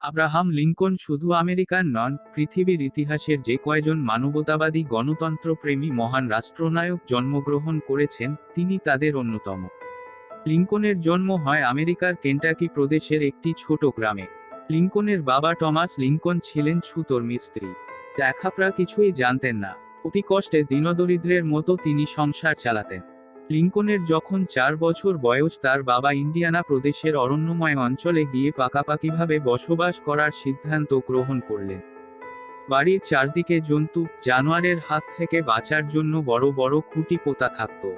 Abraham Lincoln শুধু American নন, পৃথিবীর ইতিহাসের যে কয়জন মানবতাবাদী গণতন্ত্রপ্রেমী মহান রাষ্ট্রনায়ক জন্মগ্রহণ করেছেন, তিনি তাদের অন্যতম। লিঙ্কনের জন্ম হয় আমেরিকার কেন্টাকি প্রদেশের একটি ছোট গ্রামে। লিঙ্কনের বাবা টমাস লিঙ্কন ছিলেন ছুতোর মিস্ত্রি। লেখাপড়া কিছুই জানতেন না। অতি কষ্টে দিনদরিদ্রের মতো তিনি সংসার চালাতেন। লিঙ্কনের যখন চার বছর বয়স তার বাবা ইন্ডিয়ানা প্রদেশের অরণ্যময় অঞ্চলে গিয়ে পাকাপাকিভাবে বসবাস করার সিদ্ধান্ত গ্রহণ করলেন। বাড়ির চারদিকে জন্তু, জানোয়ারের হাত থেকে বাঁচার জন্য বড় বড় খুঁটি পোতা থাকত।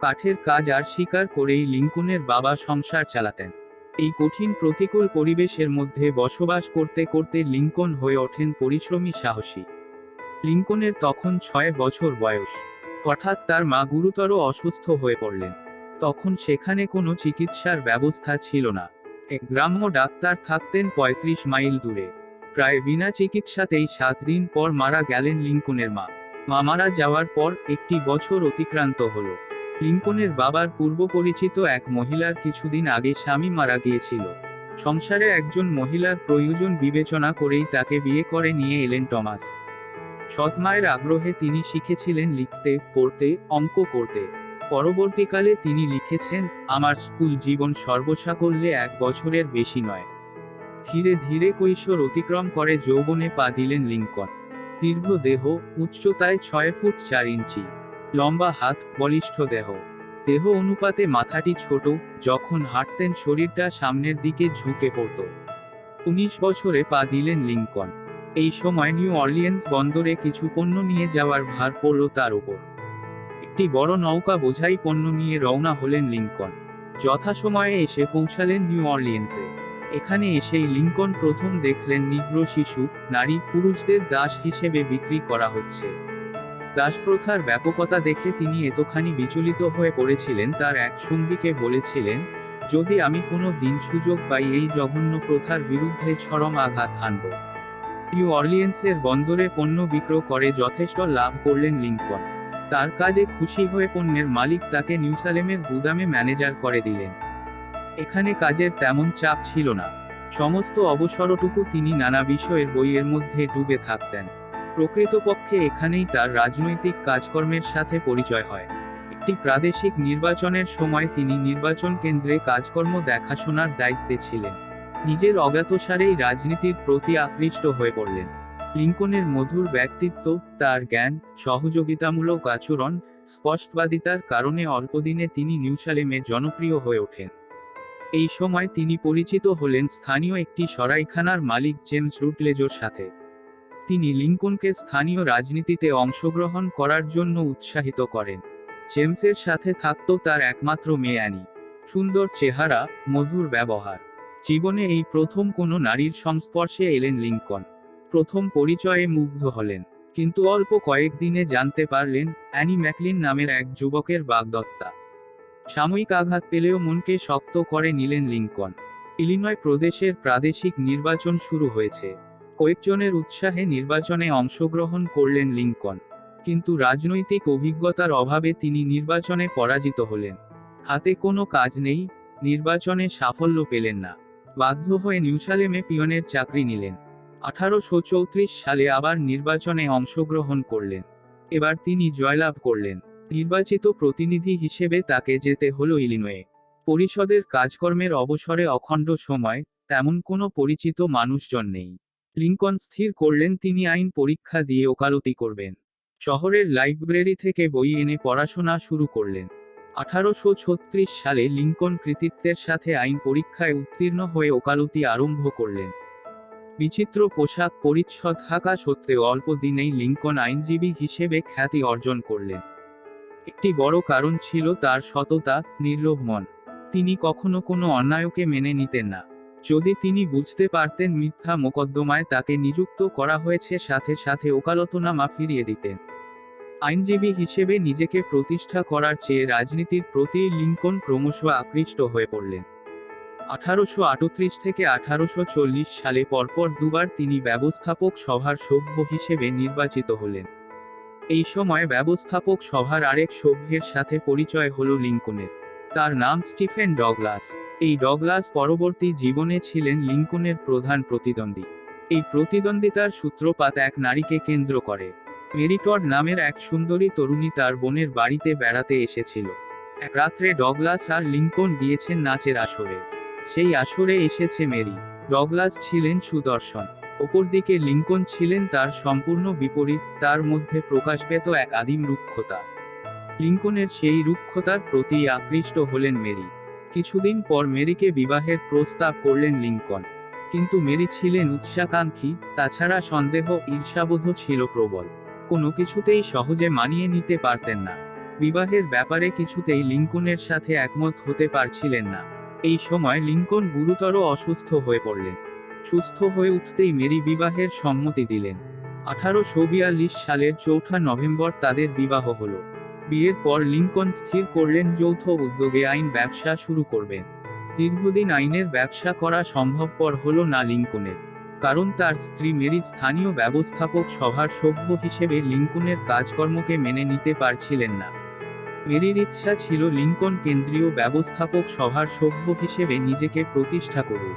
কাঠের কাজ আর শিকার করেই লিঙ্কনের বাবা সংসার চালাতেন। এই কঠিন প্রতিকূল পরিবেশের মধ্যে বসবাস করতে করতে লিঙ্কন হয়ে ওঠেন পরিশ্রমী সাহসী। লিঙ্কনের তখন ছয় বছর বয়স। হঠাৎ তার মা গুরুতর অসুস্থ হয়ে পড়লেন। তখন সেখানে কোনো চিকিৎসার ব্যবস্থা ছিল না। এক গ্রাম্য ডাক্তার থাকতেন পঁয়ত্রিশ মাইল দূরে। প্রায় বিনা চিকিৎসাতেই সাত দিন পর মারা গেলেন লিঙ্কনের মা। মা মারা যাওয়ার পর একটি বছর অতিক্রান্ত হলো। লিঙ্কনের বাবার পূর্ব পরিচিত এক মহিলার কিছুদিন আগে স্বামী মারা গিয়েছিল। সংসারে একজন মহিলার প্রয়োজন বিবেচনা করেই তাকে বিয়ে করে নিয়ে এলেন টমাস। সৎমায়ের আগ্রহে তিনি শিখেছিলেন লিখতে, পড়তে, অঙ্ক করতে। পরবর্তীকালে তিনি লিখেছেন, আমার স্কুল জীবন সর্বসাকল্যে এক বছরের বেশি নয়। ধীরে ধীরে কৈশোর অতিক্রম করে যৌবনে পা দিলেন লিঙ্কন। দীর্ঘ দেহ, উচ্চতায় ছয় ফুট চার ইঞ্চি। লম্বা হাত, বলিষ্ঠ দেহ। দেহ অনুপাতে মাথাটি ছোট, যখন হাঁটতেন শরীরটা সামনের দিকে ঝুঁকে পড়ত। উনিশ বছরে পা দিলেন লিঙ্কন। এই সময় নিউ অর্লিয়েন্স বন্দরে কিছু পণ্য নিয়ে যাওয়ার ভার পড়ল তার উপর একটি বড় নৌকা বোঝাই পণ্য নিয়ে রওনা হলেন লিঙ্কন যথাসময়ে এসে পৌঁছালেন নিউ অর্লিয়েন্সে। এখানে এসেই লিঙ্কন প্রথম দেখলেন নিগ্র শিশু, নারী, পুরুষদের দাস হিসেবে বিক্রি করা হচ্ছে। দাসপ্রথার ব্যাপকতা দেখে তিনি এতখানি বিচলিত হয়ে পড়েছিলেন, তার এক সঙ্গীকে বলেছিলেন, যদি আমি কোনো দিন সুযোগ পাই, এই জঘন্য প্রথার বিরুদ্ধে চরম আঘাত হানব নিউ অর্লিয়েন্সের বন্দরে পণ্য বিক্রয় করে যথেষ্ট লাভ করলেন লিঙ্কন। তার কাজে খুশি হয়ে পণ্যের মালিক তাকে নিউসালেমের গুদামে ম্যানেজার করে দিলেন। এখানে কাজের তেমন চাপ ছিল না। সমস্ত অবসরটুকু তিনি নানা বিষয়ের বইয়ের মধ্যে ডুবে থাকতেন। প্রকৃতপক্ষে এখানেই তার রাজনৈতিক কাজকর্মের সাথে পরিচয় হয়। একটি প্রাদেশিক নির্বাচনের সময় তিনি নির্বাচন কেন্দ্রে কাজকর্ম দেখাশোনার দায়িত্বে ছিলেন। নিজের অজ্ঞাতসারেই রাজনীতির প্রতি আকৃষ্ট হয়ে পড়লেন। লিঙ্কনের মধুর ব্যক্তিত্ব, তার জ্ঞান, সহযোগিতামূলক আচরণ, স্পষ্টবাদিতার কারণে অল্পদিনে তিনি নিউসালেমে জনপ্রিয় হয়ে ওঠেন। এই সময় তিনি পরিচিত হলেন স্থানীয় একটি সরাইখানার মালিক জেমস রুটলেজোর সাথে। তিনি লিঙ্কনকে স্থানীয় রাজনীতিতে অংশগ্রহণ করার জন্য উৎসাহিত করেন। জেমসের সাথে থাকত তার একমাত্র মেয়ে অ্যানি। সুন্দর চেহারা, মধুর ব্যবহার। জীবনে এই প্রথম কোনো নারীর সংস্পর্শে এলেন লিঙ্কন। প্রথম পরিচয়ে মুগ্ধ হলেন। কিন্তু অল্প কয়েকদিনে জানতে পারলেন, অ্যানি ম্যাকলিন নামের এক যুবকের বাগদত্তা। সাময়িক আঘাত পেলেও মনকে শক্ত করে নিলেন লিঙ্কন। ইলিনয় প্রদেশের প্রাদেশিক নির্বাচন শুরু হয়েছে। কয়েকজনের উৎসাহে নির্বাচনে অংশগ্রহণ করলেন লিঙ্কন। কিন্তু রাজনৈতিক অভিজ্ঞতার অভাবে তিনি নির্বাচনে পরাজিত হলেন। হাতে কোনো কাজ নেই, নির্বাচনে সাফল্য পেলেন না। বাধ্য হয়ে নিউসালেমে পিয়নের চাকরি নিলেন। আঠারোশো চৌত্রিশ সালে আবার নির্বাচনে অংশগ্রহণ করলেন। এবার তিনি জয়লাভ করলেন। নির্বাচিত প্রতিনিধি হিসেবে তাকে যেতে হলো ইলিনয়ে। পরিষদের কাজকর্মের অবসরে অখণ্ড সময়, তেমন কোনো পরিচিত মানুষজন নেই। লিঙ্কন স্থির করলেন তিনি আইন পরীক্ষা দিয়ে ওকালতি করবেন। শহরের লাইব্রেরি থেকে বই এনে পড়াশোনা শুরু করলেন। আঠারোশো ছত্রিশ সালে লিঙ্কন কৃতিত্বের সাথে আইন পরীক্ষায় উত্তীর্ণ হয়ে ওকালতি আরম্ভ করলেন। বিচিত্র পোশাক পরিচ্ছদ থাকা সত্ত্বেও অল্প দিনেই লিঙ্কন আইনজীবী হিসেবে খ্যাতি অর্জন করলেন। একটি বড় কারণ ছিল তার সততা, নির্লোভ মন। তিনি কখনো কোনো অন্যায়কে মেনে নিতেন না। যদি তিনি বুঝতে পারতেন মিথ্যা মোকদ্দমায় তাকে নিযুক্ত করা হয়েছে, সাথে সাথে ওকালতনামা ফিরিয়ে দিতেন। আইনজীবী হিসেবে নিজেকে প্রতিষ্ঠা করার চেয়ে রাজনীতির প্রতি লিঙ্কন ক্রমশ আকৃষ্ট হয়ে পড়লেন। আঠারোশো আটত্রিশ থেকে আঠারোশো চল্লিশ সালে পরপর দুবার তিনি ব্যবস্থাপক সভার সভ্য হিসেবে নির্বাচিত হলেন। এই সময় ব্যবস্থাপক সভার আরেক সভ্যের সাথে পরিচয় হল লিঙ্কনের। তার নাম স্টিফেন ডগলাস। এই ডগলাস পরবর্তী জীবনে ছিলেন লিঙ্কনের প্রধান প্রতিদ্বন্দ্বী। এই প্রতিদ্বন্দ্বিতার সূত্রপাত এক নারীকে কেন্দ্র করে। মেরিটড নামের এক সুন্দরী তরুণী তার বোনের বাড়িতে বেড়াতে এসেছিল। এক রাত্রে ডগলাস আর লিঙ্কন গিয়েছেন নাচের আসরে। সেই আসরে এসেছে মেরি। ডগলাস ছিলেন সুদর্শন। অপরদিকে লিঙ্কন ছিলেন তার সম্পূর্ণ বিপরীত, তার মধ্যে প্রকাশ পেত এক আদিম রুক্ষতা। লিঙ্কনের সেই রুক্ষতার প্রতি আকৃষ্ট হলেন মেরি। কিছুদিন পর মেরিকে বিবাহের প্রস্তাব করলেন লিঙ্কন কিন্তু মেরি ছিলেন উৎসাকাঙ্ক্ষী, তাছাড়া সন্দেহ ঈর্ষাবোধ ছিল প্রবল। কোনো কিছুতেই সহজে মানিয়ে নিতে পারতেন না। বিবাহের ব্যাপারে কিছুতেই লিঙ্কনের সাথে একমত হতে পারছিলেন না। এই সময় লিঙ্কন গুরুতর অসুস্থ হয়ে পড়লেন। সুস্থ হয়ে উঠতেই মেরি বিবাহের সম্মতি দিলেন। আঠারোশো বিয়াল্লিশ সালের চৌঠা নভেম্বর তাদের বিবাহ হলো। বিয়ের পর লিঙ্কন স্থির করলেন যৌথ উদ্যোগে আইন ব্যবসা শুরু করবেন। দীর্ঘদিন আইনের ব্যবসা করা সম্ভবপর হলো না লিঙ্কনের। কারণ তার স্ত্রী মেরি স্থানীয় ব্যবস্থাপক সভার সভ্য হিসেবে লিঙ্কনের কাজকর্মকে মেনে নিতে পারছিলেন না। মেরির ইচ্ছা ছিল লিঙ্কন কেন্দ্রীয় ব্যবস্থাপক সভার সভ্য হিসেবে নিজেকে প্রতিষ্ঠা করুক।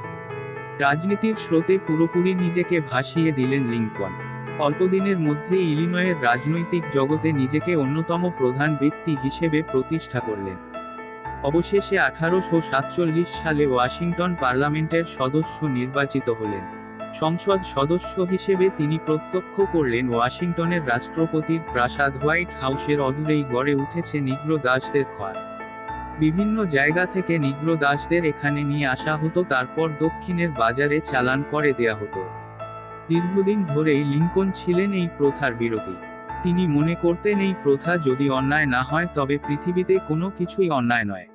রাজনীতির স্রোতে পুরোপুরি নিজেকে ভাসিয়ে দিলেন লিঙ্কন। অল্পদিনের মধ্যে ইলিনয়ের রাজনৈতিক জগতে নিজেকে অন্যতম প্রধান ব্যক্তি হিসেবে প্রতিষ্ঠা করলেন। অবশেষে আঠারোশো সাতচল্লিশ সালে ওয়াশিংটন পার্লামেন্টের সদস্য নির্বাচিত হলেন। সংসদ সদস্য হিসেবে তিনি প্রত্যক্ষ করলেন ওয়াশিংটনের রাষ্ট্রপতির প্রাসাদ হোয়াইট হাউসের অদূরেই গড়ে উঠেছে নিগ্র দাসদের ঘর। বিভিন্ন জায়গা থেকে নিগ্র দাসদের এখানে নিয়ে আসা হতো, তারপর দক্ষিণের বাজারে চালান করে দেয়া হতো। দীর্ঘদিন ধরেই লিঙ্কন ছিলেন এই প্রথার বিরোধী। তিনি মনে করতেন এই প্রথা যদি অন্যায় না হয়, তবে পৃথিবীতে কোনো কিছুই অন্যায় নয়।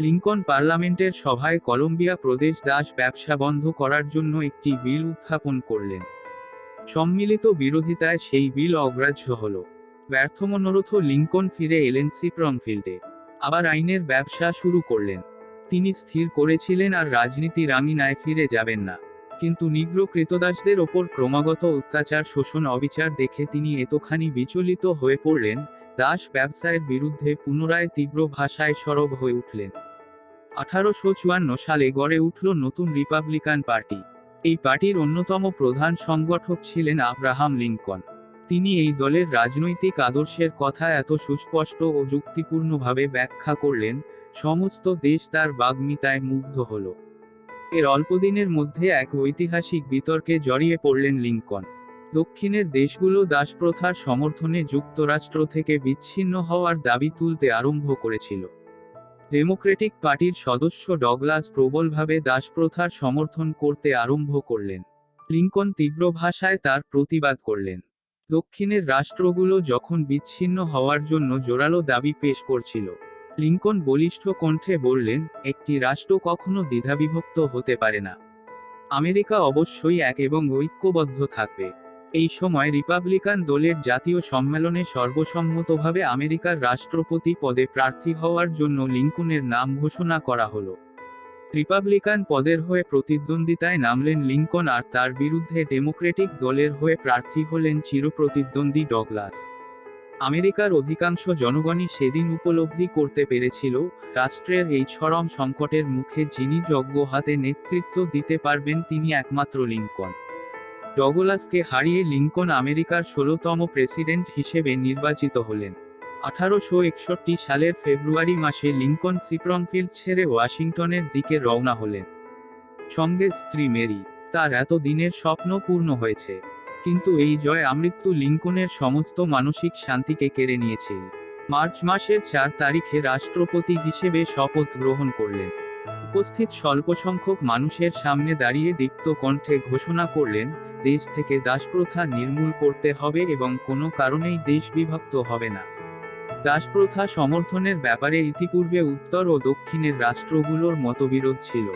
লিঙ্কন পার্লামেন্টের সভায় কলম্বিয়া প্রদেশ দাস ব্যবসা বন্ধ করার জন্য একটি বিল উত্থাপন করলেন। সম্মিলিত বিরোধিতায় সেই বিল অগ্রাহ্য হল। ব্যর্থমনোরথ লিঙ্কন ফিরে এলেন সিপ্রংফিল্ডে আবার আইনের ব্যবসা শুরু করলেন। তিনি স্থির করেছিলেন আর রাজনীতির আঙিনায় ফিরে যাবেন না। কিন্তু নিগ্র কৃতদাসদের ওপর ক্রমাগত অত্যাচার, শোষণ, অবিচার দেখে তিনি এতখানি বিচলিত হয়ে পড়লেন, দাস ব্যবসায়ের বিরুদ্ধে পুনরায় তীব্র ভাষায় সরব হয়ে উঠলেন। আঠারোশো চুয়ান্ন সালে গড়ে উঠল নতুন রিপাবলিকান পার্টি। এই পার্টির অন্যতম প্রধান সংগঠক ছিলেন আব্রাহাম লিঙ্কন। তিনি এই দলের রাজনৈতিক আদর্শের কথা এত সুস্পষ্ট ও যুক্তিপূর্ণভাবে ব্যাখ্যা করলেন, সমস্ত দেশ তার বাগ্মিতায় মুগ্ধ হল। এর অল্পদিনের মধ্যে এক ঐতিহাসিক বিতর্কে জড়িয়ে পড়লেন লিঙ্কন। দক্ষিণের দেশগুলো দাসপ্রথার সমর্থনে যুক্তরাষ্ট্র থেকে বিচ্ছিন্ন হওয়ার দাবি তুলতে আরম্ভ করেছিল। ডেমোক্রেটিক পার্টির সদস্য ডগলাস প্রবলভাবে দাসপ্রথার সমর্থন করতে আরম্ভ করলেন। লিঙ্কন তীব্র ভাষায় তার প্রতিবাদ করলেন। দক্ষিণের রাষ্ট্রগুলো যখন বিচ্ছিন্ন হওয়ার জন্য জোরালো দাবি পেশ করছিল, লিঙ্কন বলিষ্ঠ কণ্ঠে বললেন, একটি রাষ্ট্র কখনো দ্বিধাবিভক্ত হতে পারে না। আমেরিকা অবশ্যই এক এবং ঐক্যবদ্ধ থাকবে। এই সময় রিপাবলিকান দলের জাতীয় সম্মেলনে সর্বসম্মতভাবে আমেরিকার রাষ্ট্রপতি পদে প্রার্থী হওয়ার জন্য লিঙ্কনের নাম ঘোষণা করা হলো। রিপাবলিকান পদের হয়ে প্রতিদ্বন্দ্বিতায় নামলেন লিঙ্কন আর তার বিরুদ্ধে ডেমোক্রেটিক দলের হয়ে প্রার্থী হলেন চিরপ্রতিদ্বন্দ্বী ডগলাস। আমেরিকার অধিকাংশ জনগণই সেদিন উপলব্ধি করতে পেরেছিল, রাষ্ট্রের এই চরম সংকটের মুখে যিনি যজ্ঞ হাতে নেতৃত্ব দিতে পারবেন তিনি একমাত্র লিঙ্কন। ডগলাসকে হারিয়ে লিঙ্কন আমেরিকার ষোলতম প্রেসিডেন্ট হিসেবে নির্বাচিত হলেন। আঠারোশো একষট্টি সালের ফেব্রুয়ারি মাসে লিঙ্কন সিপ্রংফিল্ড ছেড়ে ওয়াশিংটনের দিকে রওনা হলেন। সঙ্গে স্ত্রী মেরি, তার এত দিনের স্বপ্ন পূর্ণ হয়েছে। কিন্তু এই জয় আমৃত্যু লিঙ্কনের সমস্ত মানসিক শান্তিকে কেড়ে নিয়েছিল। মার্চ মাসের চার তারিখে রাষ্ট্রপতি হিসেবে শপথ গ্রহণ করলেন। উপস্থিত স্বল্প সংখ্যক মানুষের সামনে দাঁড়িয়ে দীপ্ত কণ্ঠে ঘোষণা করলেন দেশ থেকে দাসপ্রথা নির্মূল করতে হবে এবং কোনো কারণেই দেশ বিভক্ত হবে না। দাসপ্রথা সমর্থনের ব্যাপারে ইতিপূর্বে উত্তর ও দক্ষিণের রাষ্ট্রগুলোর মতবিরোধ ছিল।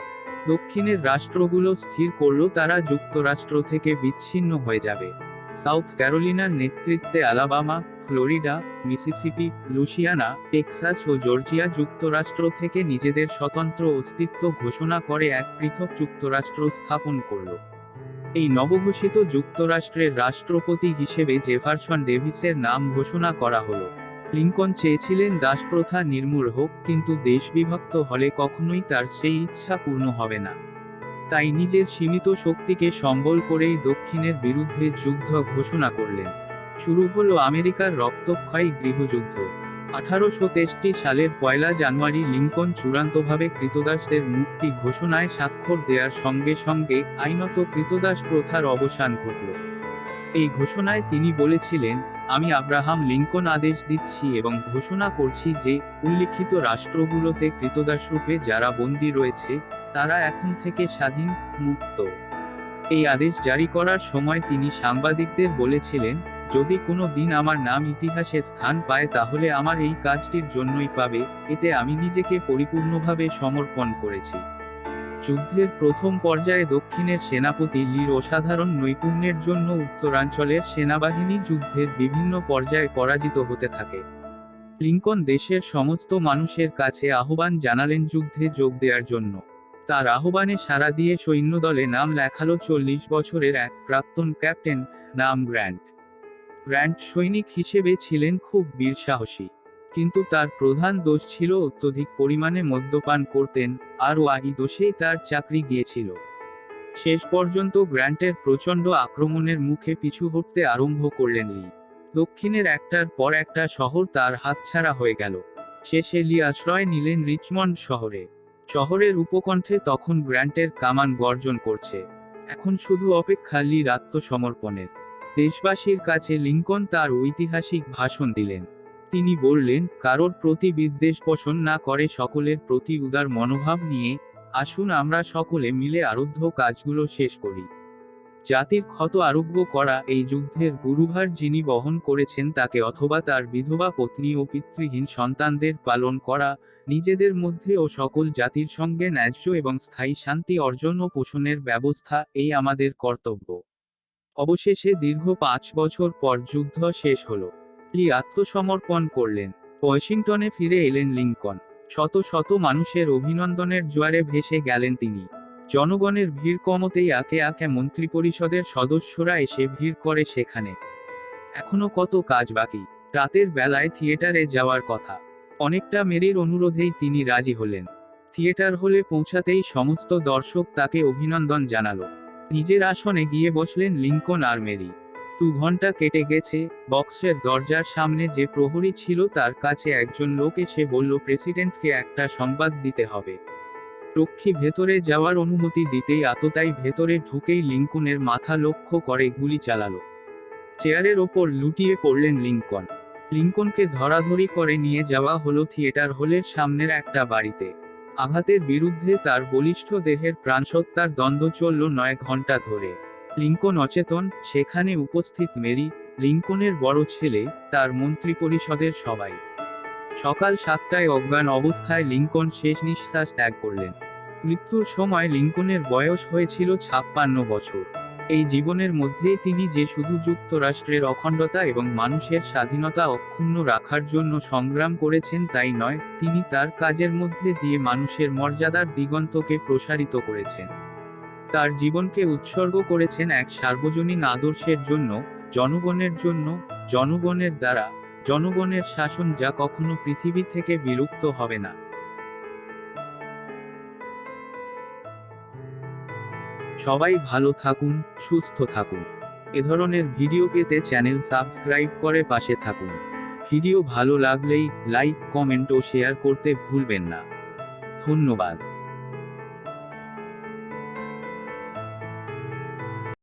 দক্ষিণের রাষ্ট্রগুলো স্থির করল, তারা যুক্তরাষ্ট্র থেকে বিচ্ছিন্ন হয়ে যাবে। সাউথ ক্যারোলিনার নেতৃত্বে Alabama, Florida, Mississippi, Louisiana, Texas ও জর্জিয়া যুক্তরাষ্ট্র থেকে নিজেদের স্বতন্ত্র অস্তিত্ব ঘোষণা করে এক পৃথক যুক্তরাষ্ট্র স্থাপন করল। এই নবঘোষিত যুক্তরাষ্ট্রের রাষ্ট্রপতি হিসেবে জেফারসন ডেভিসের নাম ঘোষণা করা হলো। লিঙ্কন চেয়েছিলেন দাসপ্রথা নির্মূল হোক, কিন্তু দেশ বিভক্ত হলে কখনোই তার সেই ইচ্ছা পূর্ণ হবে না। তাই নিজের সীমিত শক্তিকে সম্বল করেই দক্ষিণের বিরুদ্ধে যুদ্ধ ঘোষণা করলেন। শুরু হলো আমেরিকার রক্তক্ষয়ী গৃহযুদ্ধ। আঠারোশো তেষট্টি সালের পয়লা জানুয়ারি লিঙ্কন চূড়ান্তভাবে কৃতদাসদের মুক্তি ঘোষণায় স্বাক্ষর দেওয়ার সঙ্গে সঙ্গে আইনত কৃতদাস প্রথার অবসান ঘটল। এই ঘোষণায় তিনি বলেছিলেন, আমি আব্রাহাম লিঙ্কন আদেশ দিচ্ছি এবং ঘোষণা করছি যে, উল্লিখিত রাষ্ট্রগুলোতে কৃতদাসরূপে যারা বন্দী রয়েছে, তারা এখন থেকে স্বাধীন, মুক্ত। এই আদেশ জারি করার সময় তিনি সাংবাদিকদের বলেছিলেন যদি কোনো দিন আমার নাম ইতিহাসে স্থান পায় তাহলে আমার এই কাজটির জন্যই পাবে, এতে আমি নিজেকে পরিপূর্ণভাবে সমর্পণ করেছি। যুদ্ধের প্রথম পর্যায়ে দক্ষিণের সেনাপতি লির অসাধারণ নৈপুণ্যের জন্য উত্তরাঞ্চলের সেনাবাহিনী যুদ্ধের বিভিন্ন পর্যায়ে পরাজিত হতে থাকে। লিঙ্কন দেশের সমস্ত মানুষের কাছে আহ্বান জানালেন যুদ্ধে যোগ দেওয়ার জন্য। তার আহ্বানে সাড়া দিয়ে সৈন্যদলে নাম লেখালো চল্লিশ বছরের এক প্রাক্তন ক্যাপ্টেন, নাম গ্র্যান্ট। গ্র্যান্ট সৈনিক হিসেবে ছিলেন খুব বীর সাহসী কিন্তু তার প্রধান দোষ ছিল অত্যধিক পরিমাণে মদ্যপান করতেন, আর ওয়াহি দোষেই তার চাকরি গিয়েছিল। শেষ পর্যন্ত গ্র্যান্টের প্রচণ্ড আক্রমণের মুখে পিছু হটতে আরম্ভ করলেন লি। দক্ষিণের একটার পর একটা শহর তার হাতছাড়া হয়ে গেল। শেষে লি আশ্রয় নিলেন রিচমন্ড শহরে। শহরের উপকণ্ঠে তখন গ্র্যান্টের কামান গর্জন করছে। এখন শুধু অপেক্ষা লির আত্মসমর্পণের। দেশবাসীর কাছে লিঙ্কন তার ঐতিহাসিক ভাষণ দিলেন। তিনি বললেন, কারোর প্রতি বিদ্বেষ পোষণ না করে সকলের প্রতি উদার মনোভাব নিয়ে আসুন, আমরা সকলে মিলে আরোধ্য কাজগুলো শেষ করি। জাতির ক্ষত আরোগ্য করা এই যুদ্ধের গুরুভার যিনি বহন করেছেন তাকে অথবা তার বিধবা পত্নী ও পিতৃহীন সন্তানদের পালন করা, নিজেদের মধ্যে ও সকল জাতির সঙ্গে ন্যায্য এবং স্থায়ী শান্তি অর্জন ও পোষণের ব্যবস্থা, এই আমাদের কর্তব্য। অবশেষে দীর্ঘ পাঁচ বছর পর যুদ্ধ শেষ হলো। লি আত্মসমর্পণ করলেন। ওয়াশিংটনে ফিরে এলেন লিঙ্কন শত শত মানুষের অভিনন্দনের জোয়ারে ভেসে গেলেন তিনি। জনগণের ভিড় কমতেই আকে আকে মন্ত্রিপরিষদের সদস্যরা এসে ভিড় করে সেখানে। এখনও কত কাজ বাকি? রাতের বেলায় থিয়েটারে যাওয়ার কথা। অনেকটা মেরির অনুরোধেই তিনি রাজি হলেন। থিয়েটার হলে পৌঁছাতেই সমস্ত দর্শক তাকে অভিনন্দন জানালো। নিজের আসনে গিয়ে বসলেন লিঙ্কন আর মেরি। দু ঘণ্টা কেটে গেছে, বক্সের দরজার সামনে যে প্রহরী ছিল তার কাছে একজন লোক এসে বলল, প্রেসিডেন্টকে একটা সংবাদ দিতে হবে। রক্ষী ভেতরে যাওয়ার অনুমতি দিতেই আততাই ভেতরে ঢুকেই লিঙ্কনের মাথা লক্ষ্য করে গুলি চালালো। চেয়ারের ওপর লুটিয়ে পড়লেন লিঙ্কন। লিঙ্কনকে ধরাধরি করে নিয়ে যাওয়া হলো থিয়েটার হলের সামনের একটা বাড়িতে। আঘাতের বিরুদ্ধে তার বলিষ্ঠ দেহের প্রাণসত্তার দ্বন্দ্ব চলল নয় ঘণ্টা ধরে। লিঙ্কন অচেতন, সেখানে উপস্থিত মেরি, লিঙ্কনের বড় ছেলে, তার মন্ত্রী পরিষদের সবাই। সকাল সাতটায় অজ্ঞান অবস্থায় লিঙ্কন শেষ নিঃশ্বাস ত্যাগ করলেন। মৃত্যুর সময় লিঙ্কনের বয়স হয়েছিল ছাপ্পান্ন বছর। এই জীবনের মধ্যেই তিনি যে শুধু যুক্তরাষ্ট্রের অখণ্ডতা এবং মানুষের স্বাধীনতা অক্ষুণ্ণ রাখার জন্য সংগ্রাম করেছেন তাই নয়, তিনি তার কাজের মধ্যে দিয়ে মানুষের মর্যাদার দিগন্তকে প্রসারিত করেছেন। তার জীবনকে উৎসর্গ করেছেন এক সার্বজনীন আদর্শের জন্য, জনগণের জন্য, জনগণের দ্বারা, জনগণের শাসন যা কখনো পৃথিবী থেকে বিলুপ্ত হবে না। সবাই ভালো থাকুন, সুস্থ থাকুন। এ ধরনের ভিডিও পেতে চ্যানেল সাবস্ক্রাইব করে পাশে থাকুন। ভিডিও ভালো লাগলেই লাইক, কমেন্ট ও শেয়ার করতে ভুলবেন না। ধন্যবাদ।